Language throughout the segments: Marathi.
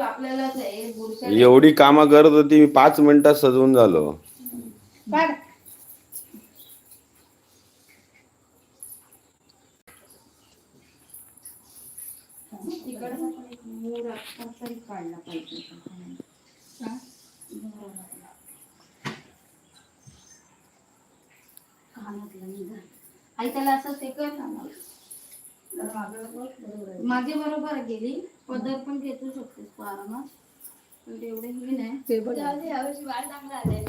आपल्यालाच आहे बुरख्या एवढी कामं करत होती मी पाच मिनिटात सजवून झालो. आई त्याला असं ते कर मग. बरोबर गेली. पदर पण घेतू शकतेस तू आरामात. पण तेवढे ही नाही. आलाय.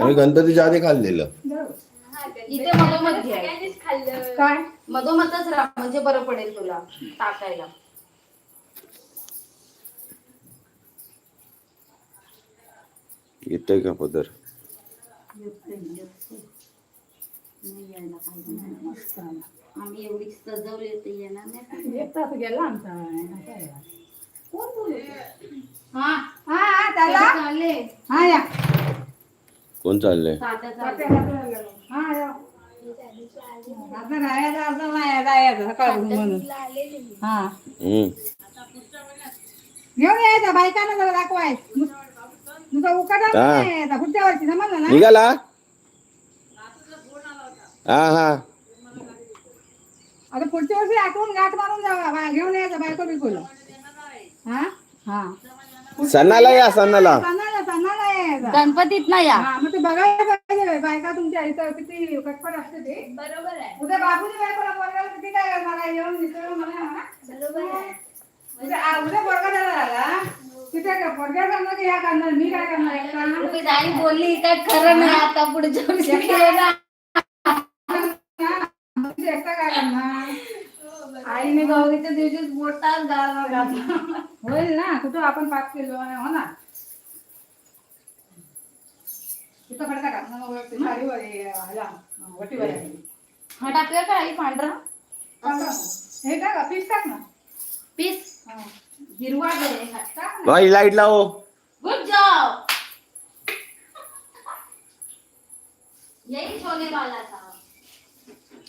हो, गणपतीच्या आधी खाल्लेलं. इथे मधोमध घे. सगळ्यांनीच खाल्लं. काय? मधोमधच राहा म्हणजे बरं पडेल तुला टाकायला. येतोय का पदर येतोय, येतोय. नाही यायला पाहिजे आम्ही एवढी सजवली ते येणार नाही एक तास गेला आमचा काय? हा हा हा चालले. हा या. कोण चाललंय? चालले. हा या. आता नाही राहायचं सकाळपासून म्हणून. आलेली हा. हम्म. घेऊन यायचं बायकांना जरा दाखवाय. तुझा उकाडा हा. नाही यायचा. पुढच्या वर्षी समजलं ना. निघाला? हा हा आता पुढच्या वर्षी आठवून गाठ मारून जावा बा- घेऊन यायचं बायको बिकोला हा? हा. सणाला या सणाला. सणाला सणाला यायचं गणपतीत ना या. हा मग ते बघायला पाहिजे बायका तुमच्या इथं किती कटपट असते ते. बरोबर आहे. उद्या बाबूची बायकोला पोरगाला किती काय करणार येऊन मिसळून मला हा? बरोबर आहे. उद्या आ- उद्या पोरगा झाला काय करणार की ह्या करणार मी काय करणार? हे बोलली काय खरं नाही आता पुढच्या वर्षी येणार. हा, एकटा काय करणार? आईने गौरीच्या दिवशीच मोठाच गारवा घातला होईल ना कुठं आपण पाप केलो हो ना. तिथं टाक. ते साडीवर हे, वटीवर. हा टाकूया का आई पांढरा. हे टाक पीस टाक ना. पीस हा. हिरवा बाई लाइट लाव. गुड जॉब यही छोले वाला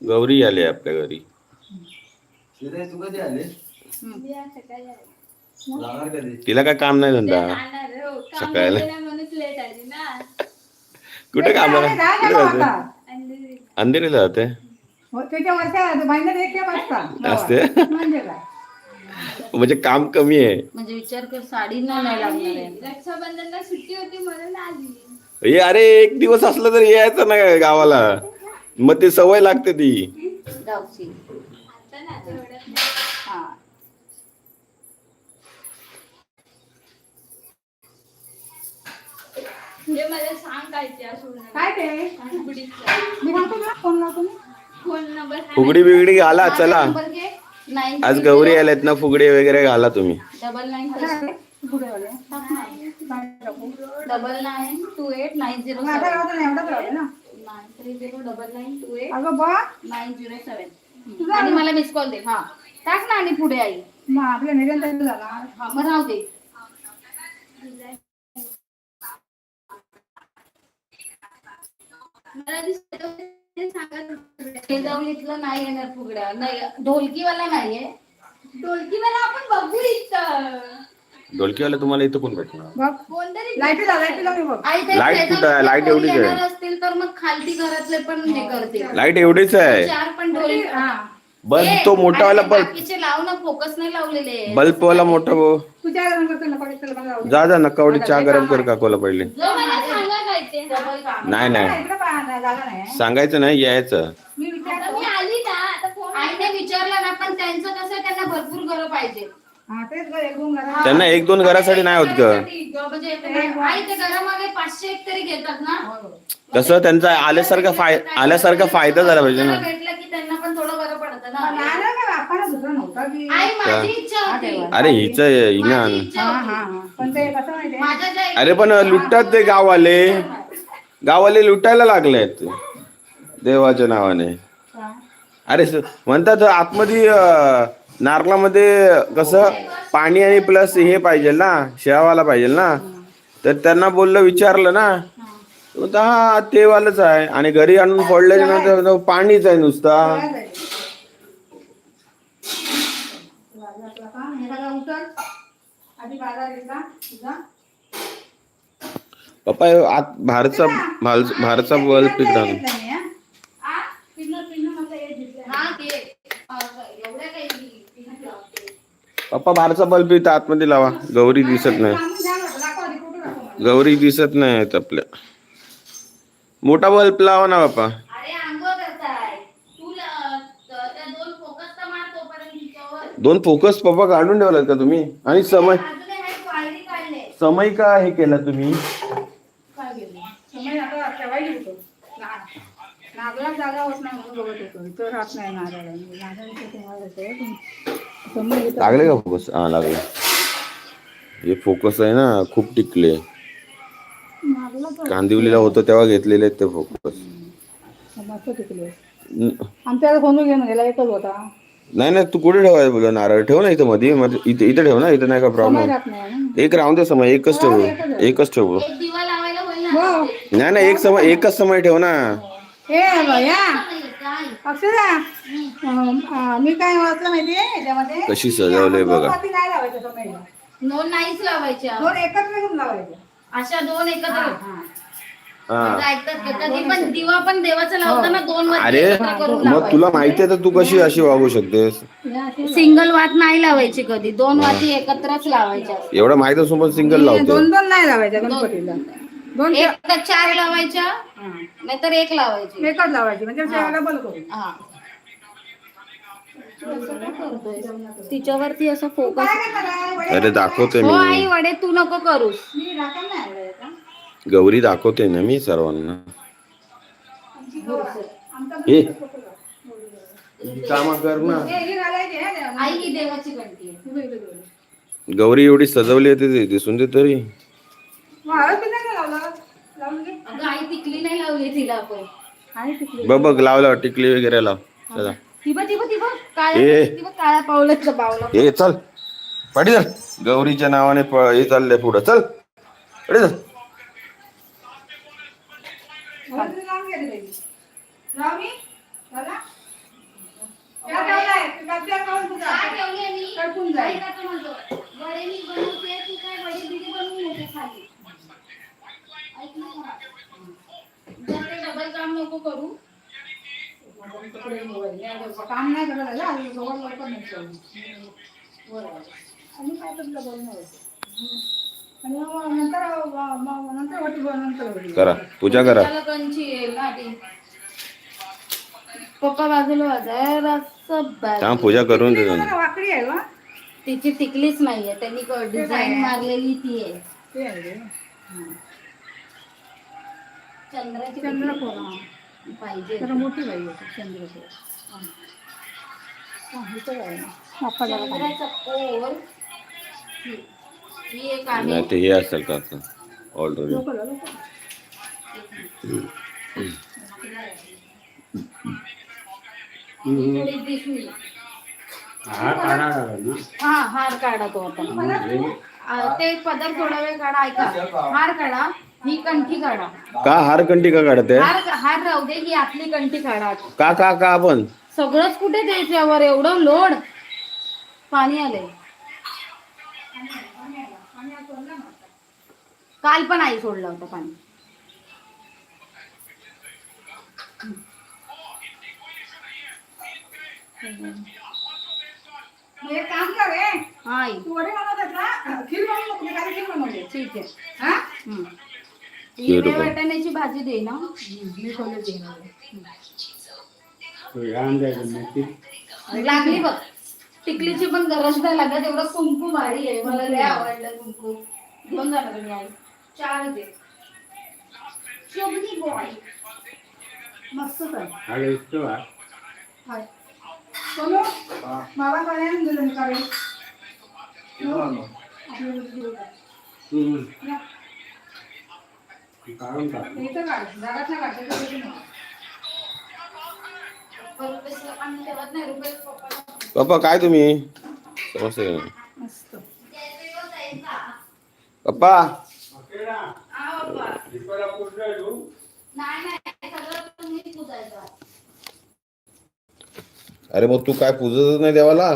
गौरी आली आपल्या घरी. तिला काय काम नाही धंदा? हो. काम सकाळला. कुठे. आणि अंधेरीला. जाते? हो, असते. म्हणजे काय म्हणजे काम कमी आहे. म्हणजे विचार कर साडी रक्षाबंधनला सुट्टी होती म्हणून आली. हे अरे एक दिवस असलं तरी यायचं ना गावाला. मग ते सवय लागते ती. गावची. हा. म्हणजे मला सांग काय ते असं काय ते? बुडीचं मी सांगतो ना फोन लावतो मी. फोन नंबर फुगडी बिगडी घाला चला. नंबर घे. नाईन आज गौरी आल्यात ना फुगडी वगैरे घाला तुम्ही. Double nine? पुढे वाले. Double nine two eight nine zero ना. Nine three zero double nine two eight अगं बा नाईन झिरो सेवन. आणि मला मिस कॉल दे. हा. टाक ना आणि पुढे आई. मग आपल्या निरंतर झाला. हा मग राहू दे. मला नाही येणार फुगड्या नाही ढोलकीवाला नाहीये. ढोलकीवाला आपण बघू इथं. ढोलकीवाला तुम्हाला इथं कोण भेटणार? बघ कोणतरी लाइट लाव लाइट लाव बघ. आई ते Light शेजावलीतले कुठं आहे? Light कोणी एवढीच आहे. येणार असतील तर मग खालती घरातले पण हे करतील. लाइट एवढीच आहे. चार पण ढोल. हा. बल्ब ए, तो मोठावाला अरे, बल्ब. बाकीचे लाव ना फोकस नाही लावलेले. बल्ब वाला मोठा भाऊ. तुझ्या करतो ना. जा जा नकावडी चहा गरम कर काकोला पहिले. जो मला सांगा काय ते. डबल काम नाही. नाही इकडे पहा ना, जागा नाही. सांगायचं नाही यायचं. मी आता विचारतो मी आली ना आता फोन आईने विचारलं ना पण त्यांचं कसं आहे, त्यांना भरपूर घरं पाहिजे. हा त्यांना एक दोन घरासाठी नाही होत ग. म्हणजे कसं त्यांचा आल्यासारखा फाय आल्यासारखा फायदा झाला पाहिजे ना. हा. अरे हिच हा. हा हा अरे पण लुटतात ते गाववाले. गाववाले लुटायला लागलेत. देवाच्या नावाने. हा. अरे स- म्हणतात आतमध्ये नारळामध्ये कसं पाणी आणि प्लस हे पाहिजे ना शेवाला पाहिजे ना. तर त्यांना बोललं विचारलं ना. तो म्हणतो, हा ते वालच आहे. आणि घरी आणून फोडल्याच्या नंतर तो पाणीच आहे नुसता? हे पप्पा हे आत भाल- बाहेरचा बल्ब पिक घेतला पप्पा बाहेरचा बल्ब इथं आतमध्ये लावा. गौरी दिसत नाही. गौरी दिसत नाही आहेत आपल्या. मोठा बल्ब लावा ना बाप्पा अरे आंघोळ करताय. तू ल- त्या दोन फोकस पप्पा काढून ठेवलात का तुम्ही? आणि समय समय का हे केला तुम्ही? काय गेलं? समय आता ठेवायला होतो. ना- नारळात जागा होत नाही म्हणून बघत होतो. इथं राहत नाही लागले का फोकस हा लागले. हे फोकस आहे ना खूप टिकले. कांदिवलीला होतं तेव्हा घेतलेले आहेत ते फोकस मस्त टिकले न- आमच्याकडे फोन घेऊन गेला? एकच होता. नाही नाही तू कुठे ठेवाय बोल नारळ ठेव ना इथं मध्ये मध्ये इथे इथे ठेव ना इथं नाही का प्रॉब्लेम. एक राहून दे समय एकच ठेवू एकच ठेवू. एक दिवा लावायला होईल ना हो. नाही नाही एक समय एकच समय ठेव ना? अक्षरा मी काय वाचलं माहितीये याच्यामध्ये? कशी सजवलंय बघा. दोन नाही लावायच्या दोन नाहीच लावायच्या दोन एकत्र घेऊन लावायच्या अशा दोन एकत्र. हा. हा. ऐकतात का? कधी पण दिवा पण देवाचा लावताना दोन मध्ये अरे मग तुला माहिती आहे तर तू कशी अशी वागू शकतेस? सिंगल वात नाही लावायची कधी. दोन वाती एकत्रच लावायच्या. एवढं माहीत असून पण सिंगल दोन लावते. दोन नाही लावायच्या गणपतीला. दोन एक तर चार लावायच्या हा. नाहीतर एक लावायची. एकच लावायची म्हणजे सेवाला बल करू. हा. तिच्यावरती असं फोकस अरे दाखवते हो आई मी वडे तू नको करूस? गौरी दाखवते ना मी सर्वांना. आमचा हे कामा कर ना. आई ही देवाची आहे. गौरी एवढी सजवली आहे ते दिसून दे तरी मग हळद बिना नाही लावला लावून घे अगं आई टिकली नाही लावली तिला आपण. आणि टिकली बघ बघ लाव लाव टिकली वगैरे लाव. चला. ती बघ ती बघ ती बघ ए. काळ्या ती बघ काळ्या पावलाचं पावलं हे चल. पाठी चल. गौरीच्या नावाने प- हे चाललंय पुढं. चल. पाठी चल. काय ठेवली मी. म्हणतो. वडे मी बनवते तू काय वडे बिडे खाली. ऐक ना मला. डबल काम नको करू काम नाही करत आहे ना. आज जवळ लवकर. आणि काय. आणि मग नंतर. करा पूजा करा त्याला कंची येईल ना ती पप्पा बाजूला वाजाय. थांब पूजा करून दे ना, वाकडी आहे वा तिची टिकलीच नाहीये त्यांनी डिझाईन मारलेली ती आहे. चंद्राची चंद्रकोर हा. टिकली पाहिजे. जरा मोठी बाई होती चंद्रकोर. हा. हा, आहे. ना. चंद्राचा कोर. ही ही एक आहे. नाही ते हे असेल का ऑलरेडी. ही हा हार काढा तो आता आ, ते पदर थोडा वेळ काढा ऐका. हार काढा. ही कंठी काढा. का हार कंटी का काढते? हार हार राहू दे ही आपली कंठी काढा. का का का आपण? सगळंच कुठे त्याच्यावर एवढं लोड. पाणी आलंय. काल पण आई सोडलं होतं पाणी. काम कर रे. हा आई. तू वडे बनवतात ना खीर बनवू नको मी खाली खीर बनवली. ठीक आहे. हा? हम्म. हिरव्या. वाटाण्याची भाजी दे ना. मी खोले देणार लागली बघ. टिकलीची पण गरज नाही लागत. एवढं कुंकू भारी आहे. मला लय आवडलं कुंकू. घेऊन जाणार तुम्ही आई. चार दे. शोभनी बॉय मस्त कर. हाय. सोनू बाबा काय आणून दिलं मी काढून किती आणू? आपल्याला दिलं. हम्म. या, काढून टाक इथं काढ काढ नाही. पप्पा काय तुम्ही? समजते का? मस्त. पप्पा. हा बाप्पा नाही नाही. सगळं तुम्ही पुजायचं. आहे. अरे मग तू काय पूजतच नाही देवाला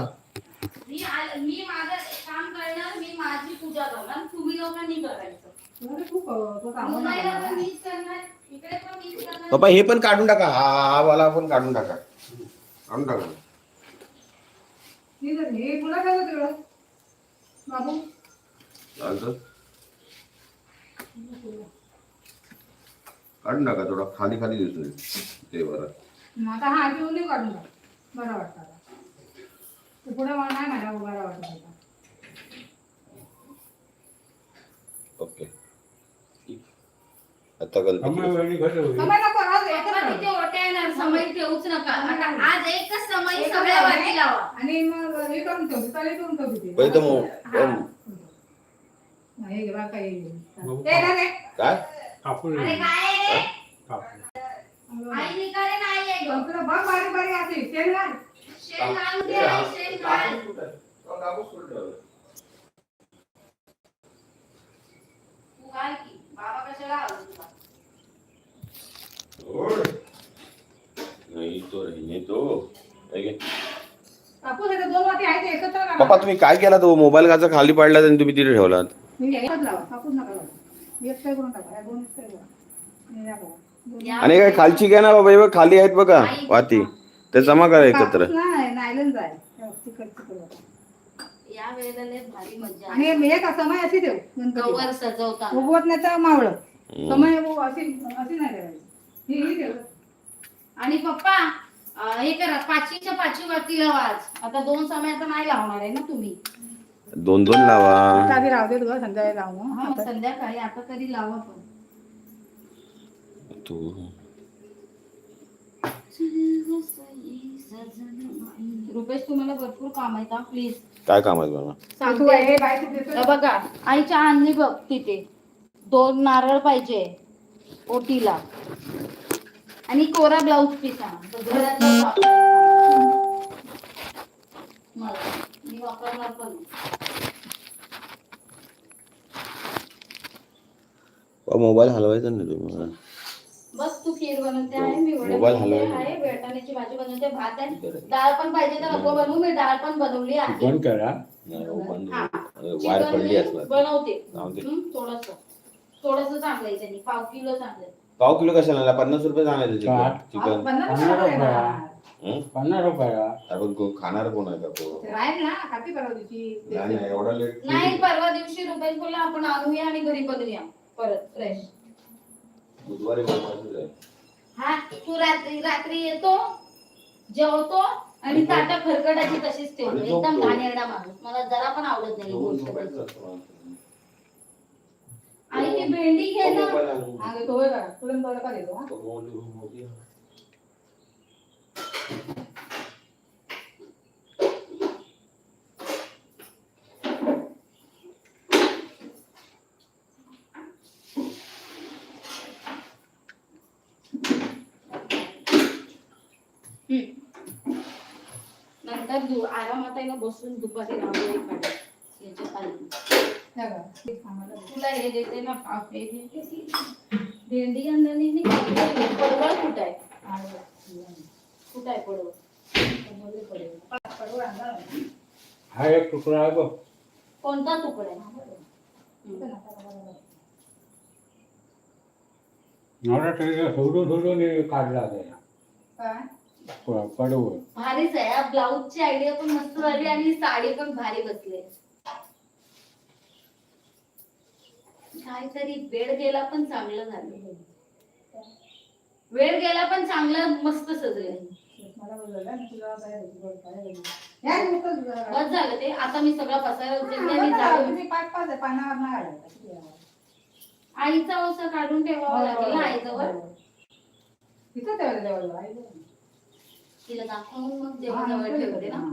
मी आल- मी माझं काम करणार मी माझी पूजा करणार तुम्ही लोकांनी करायचं बरं, तू क- तू कामं नाही मुंबईला पण करणार. मीच करणार इकडे पण मीच करणार पप्पा हे पण काढून टाका. हा हा वाला पण काढून टाका. काढून टाका. हे काय? बाबू? चालतं. काढून टाका थोडा. खाली खाली दिसून ते बरं. आता हा घेऊन ये काढून टाक. बरं वाटतं पुढे मला नाही मला बरं वाटत. ओके. आता गणपती समय नको, राहू दे, एकच दे. तिथे ओट्या येणार समय ठेवूच नका आता आज एकच समय सगळ्या वाटी लावा आणि मग हे करून ठेवते तळी करून ठेवते ती. पहिले तर मो- हा. हे घे. ते ना रे. काय अरे काय रे? आई नाही आहे गं. तुला बघ बारीक बारीक असे शेंग. शेण घालून दे आई, शेण घाल. तू घाल की बाबा कशाला आवडत तुला? नाही तो रहने तो हे घे. कापूस याचे दोन वाटी आहेत ते एकत्र करा. पप्पा तुम्ही काय केला तो मोबाईल काचा खाली पडला आणि तुम्ही तिथे ठेवलात हे आणि काय खालची घ्या ना बाबा हे खाली आहेत बघा वाती ते जमा करा एकत्र. हे आणि एक समय अशी मावळं. समय अशी अशी नाही ही ही आणि पप्पा हे करा पाचवीच्या पाचवी वाटी लावा आज. आता दोन समय आता नाही लावणार आहे ना तुम्ही. दोन दोन लावा. आधी राहू देत ग संध्याकाळी लावू. हा मग संध्याकाळी आता तरी लावा पण. तू. रुपेश तुम्हाला भरपूर काम आहेत हा प्लीज काय काम आहे बाबा? तू सांगते हे बाय तू देतो. बघा आईच्या आणली बघ तिथे. दोन नारळ पाहिजे ओटीला. आणि कोरा ब्लाऊज पीस. मी वापरणार पण. मोबाईल हलवायचा नाही तुम्ही मला. बस तू खीर बनवते आहे मी वडे मोबाईल हलवायचा. आहे बेटाण्याची भाजी बनवते भात आहे डाळ पण पाहिजे तर नको बनवू मी डाळ पण बनवली आहे बंद करा नाही, हो, हा. वायर पडली बनवते. थोडस थोडस चांगलं आहे त्यांनी पाव किलो चांगलं आहे. पाव किलो कशाला आणला? पन्नास रुपये सांगायचं चिकन? हा, चिकन पन्नास पन्नास रुपये रुपये. देणार. हं? पन्नास रुपयाला आपण को- खाणार कोण आहे का तो ते राहील ना खाती परवा दिवशी नाही नाही एवढा लेट नाही परवा दिवशी रुपेश बोलला आपण आणूया आणि घरी बनवूया परत फ्रेश बुधवारी बनवायचंच आहे. हा तू रात्री रात्री येतो जेवतो आणि ताटा खरकटाची तशीच ठेवतो आणि एकदम झोपतो. घाणेरडा माणूस मला जरा पण आवडत नाही ही दोन गोष्ट. आणि ती भेंडी घे तो ना मोबाईल आणून. हा तो होय का तुला बरं का देतो हा? तो मोबाईल- मोबाईल. हम्म. नंतर दु- आरामात आहे ना बसून दुपारी रांगोळी काढायची याच्या खाली तुला हे देते ना पाव देते. भेंडी आणलेली नाही पडवळ कुठं आहे. कुठं आहे पडवळ. हा एक तुकडा आहे बघ. कोणता तुकडा आहे? सोडून सोडून काढला त्याला पडवळ. भारीच आहे. ब्लाऊजची आयडिया पण मस्त झाली आणि साडी पण भारी बसली काहीतरी वेळ गेला पण चांगलं झालं वेळ गेला पण चांगलं मस्त सजले. बस झालं ते आता मी सगळा पसारा उचलते आणि आहे? आईचा ओसा काढून ठेवावा लागेल ना आईजवळ जवळ. तिला दाखवून मग जेवण नंतर ठेवते. ना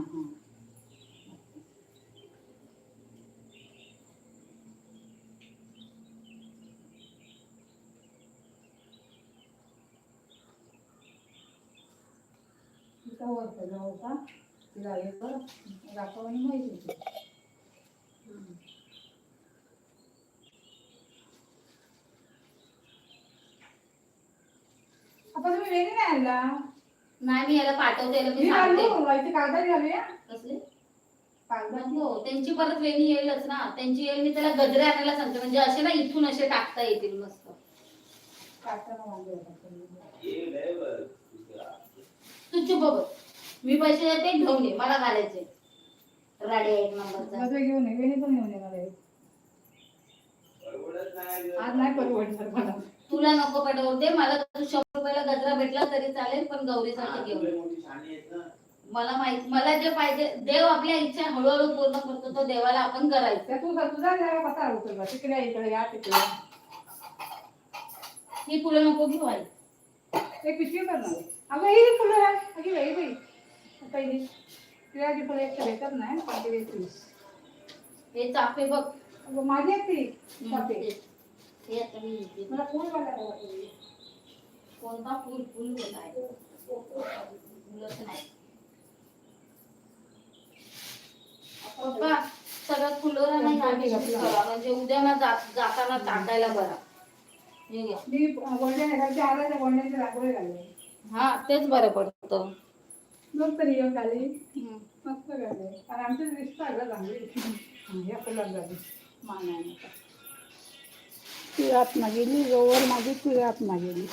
जाऊ का तिला हे कर दाखव आणि माहिती. आपण तुम्ही वेगळी नाही आणला नाही मी याला पाठवते याला मी मी सांगते. आणलो इथे कागदाची झाली हा? कसले? हो त्यांची परत वेणी येईलच ना. त्यांची येईल मी त्याला गजरे आणायला सांगते. म्हणजे असे ना इथून असे टाकता येतील मस्त. होते. तू चुप बघ. मी पैसे देते घेऊन ये. मला घालायचे. राडे एक नंबरचा घेऊन ये वेणी पण घेऊन ये मला एक. आज नाही परवडणार मला. तुला नको पाठवू दे मला तू शंभर रुपयाला गजरा भेटला तरी चालेल पण गौरीसाठी घेऊन ये. मला माहीत मला जे पाहिजे देव आपल्या इच्छा हळूहळू पूर्ण करतो तो देवाला आपण करायचं. त्या तुझा तुझा जरा कसा उचलला तिकडे इकडे या तिकडे. ही फुलं नको घेऊ आई. एक पिशवी करणार अगं ही फुलं आहे अगी बाई बाई. पहिली तिळाची फुलं भेटत नाही पण ती वेचलीस. हे चाफे बघ अगं माझी आहेत ती हम्म, चाफे. ते. हे आता मी घेते. मला फुल बघायला आवडते. कोणता फुल फुल होत आहे फुलंच नाही पप्पा सगळं फुलोरा नाही आम्ही use करा. म्हणजे उद्या ना जात- जाताना टाकायला बरा हे घ्या मी घालले हा तेच बरं पडतं मग तरी हम्म. मस्त घालले आणि आमचे दिसत आलं चांगली या झाली. मानाने. ती आत्मा गेली गौवर माझी ती आत्मा गेली.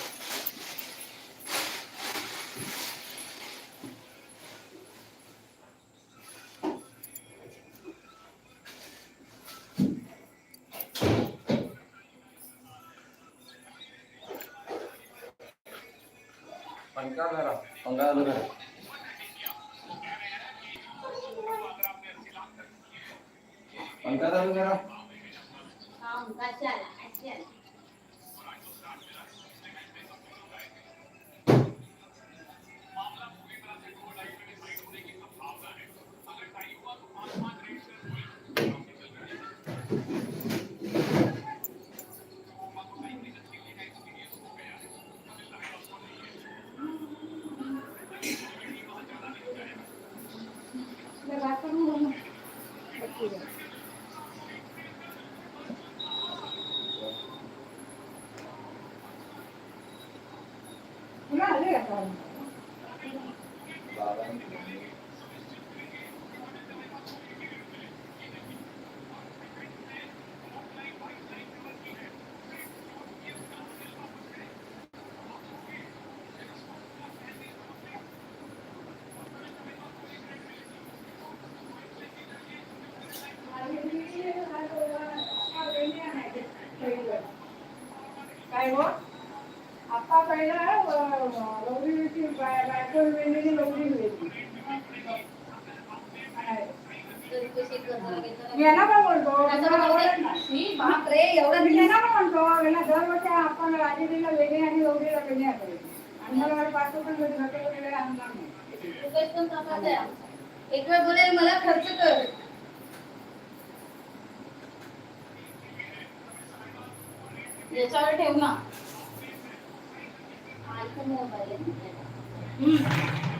तुला आले का काम? काय हो आता पहिला लवडीची बायको वेगळी वेगळी तरी कशी गजरा घेताना- मी यांना पण बोलतो असं बोलते, "छी, बापरे एवढा मी यांना पण म्हणतो याला दरवर्षी आपण राजेरीला वेगळी आणि वेगळी मला पाच वेगळे आणणार नाही. एक वेळ बोलेल मला खर्च कर. याच्यावर ठेव ना. मोबाईल आहे.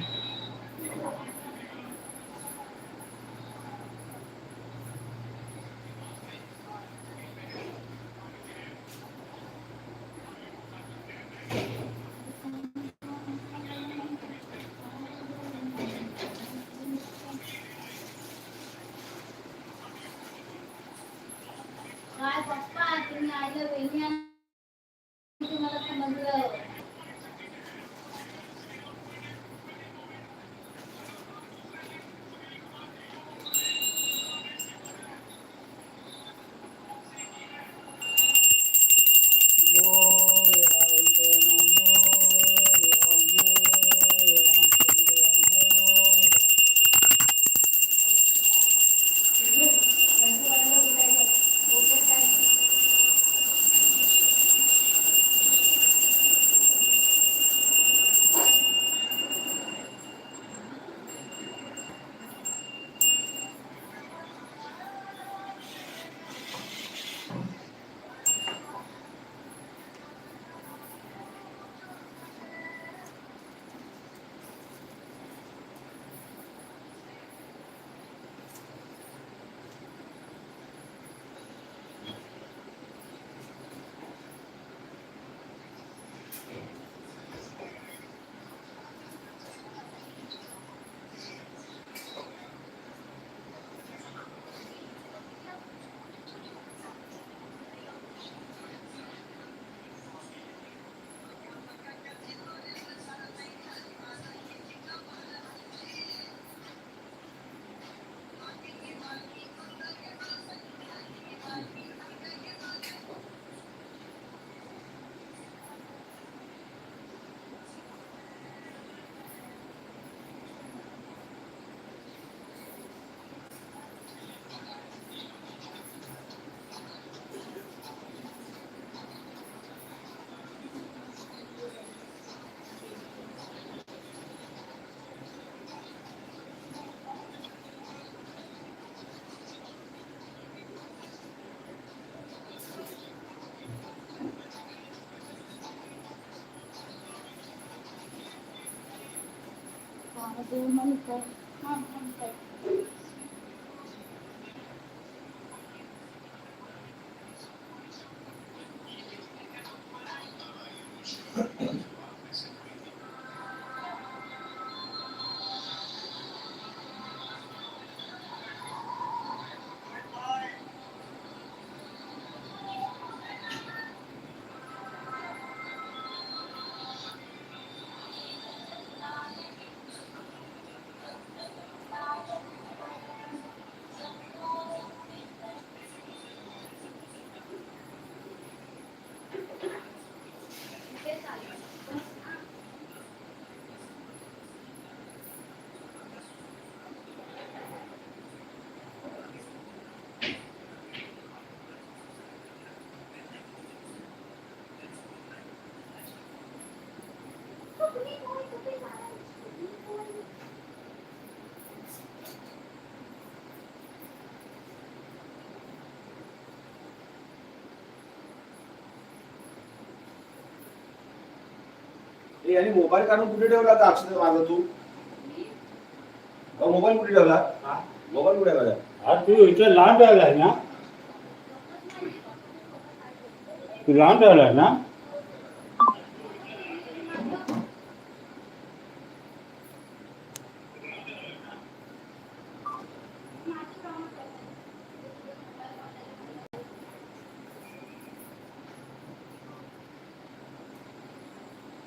महादेव हा म्हणतात ए, आणि मोबाईल काढून कुठे ठेवला होता अक्षर माझा तू? मोबाईल कुठे ठेवला? मोबाईल कुठे ठेवला? हा तू इथे लहान राहिलाय ना? तू लहान राहिलाय ना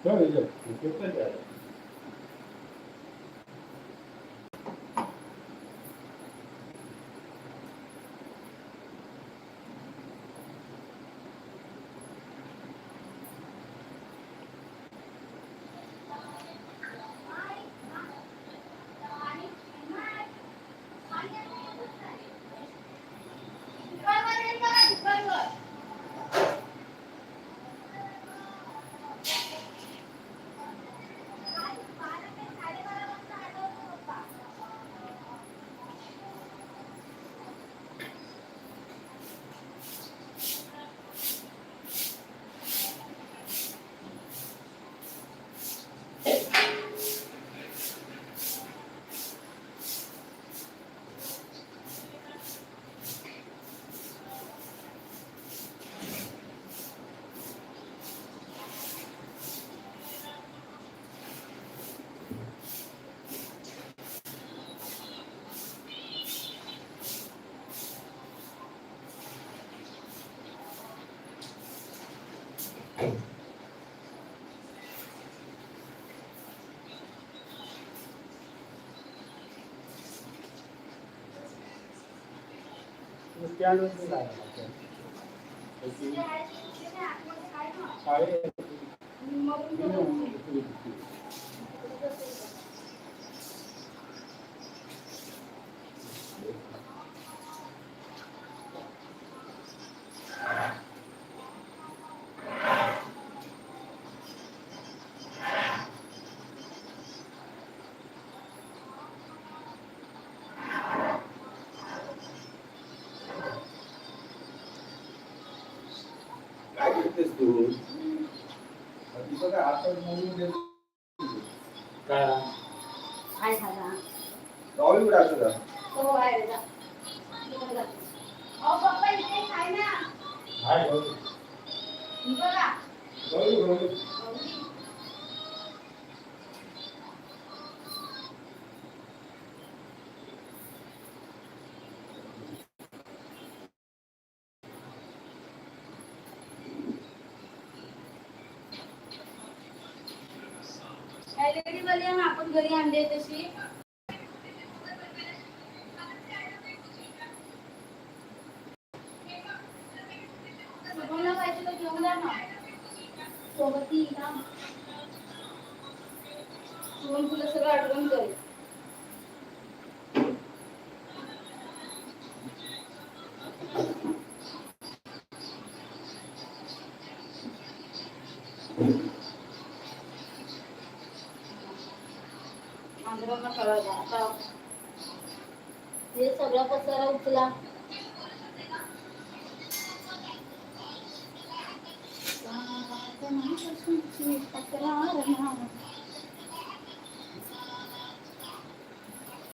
ठेव इथे. इथे पण ठेव. तू stand वरती राहिला. शाळेत. काय LED वाली आहे ना आपण घरी आणली आहे तशी.